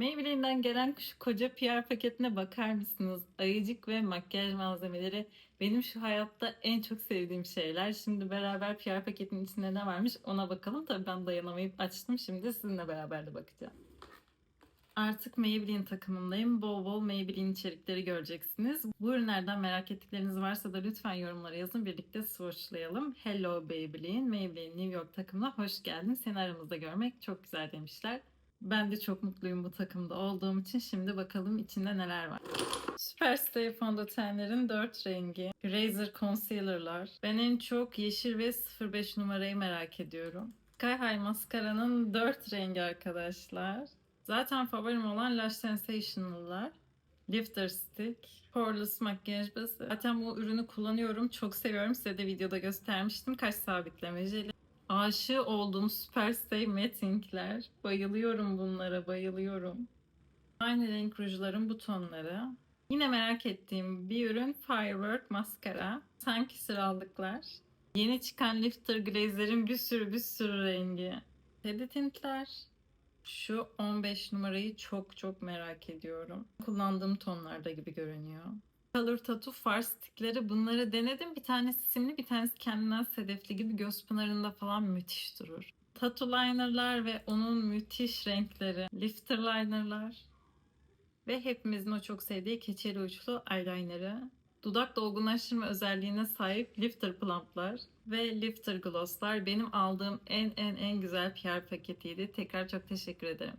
Maybelline'den gelen şu koca PR paketine bakar mısınız? Ayıcık ve makyaj malzemeleri benim şu hayatta en çok sevdiğim şeyler. Şimdi beraber PR paketinin içinde ne varmış ona bakalım. Tabii ben dayanamayıp açtım. Şimdi sizinle beraber de bakacağım. Artık Maybelline takımındayım. Bol bol Maybelline içerikleri göreceksiniz. Bu ürünlerden merak ettikleriniz varsa da lütfen yorumlara yazın. Birlikte swatchlayalım. Hello Maybelline, Maybelline New York takımına hoş geldin. Seni aramızda görmek çok güzel demişler. Ben de çok mutluyum bu takımda olduğum için. Şimdi bakalım içinde neler var. Superstay fondötenlerin 4 rengi. Razor Concealer'lar. Ben en çok yeşil ve 05 numarayı merak ediyorum. Sky High Mascara'nın 4 rengi arkadaşlar. Zaten favorim olan Lash Sensational'lar. Lifter Stick, Poreless makyaj bazı. Zaten bu ürünü kullanıyorum. Çok seviyorum. Size de videoda göstermiştim. Kaş sabitleme jeli. Aşığı olduğum Superstay Matting'ler. Bayılıyorum bunlara, bayılıyorum. Aynı renk rujların bu tonları. Yine merak ettiğim bir ürün Firework Maskara. Sanki sıralıklar. Yeni çıkan Lifter Glazer'in bir sürü bir sürü rengi. Teddy tintler. Şu 15 numarayı çok çok merak ediyorum. Kullandığım tonlarda gibi görünüyor. Color Tattoo far stickleri bunları denedim. Bir tanesi simli bir tanesi kendinden sedefli gibi göz pınarında falan müthiş durur. Tattoo linerlar ve onun müthiş renkleri. Lifter linerlar. Ve hepimizin o çok sevdiği keçeli uçlu eyelinerı. Dudak dolgunlaştırma özelliğine sahip Lifter Plump'lar ve Lifter Gloss'lar benim aldığım en en en güzel PR paketiydi. Tekrar çok teşekkür ederim.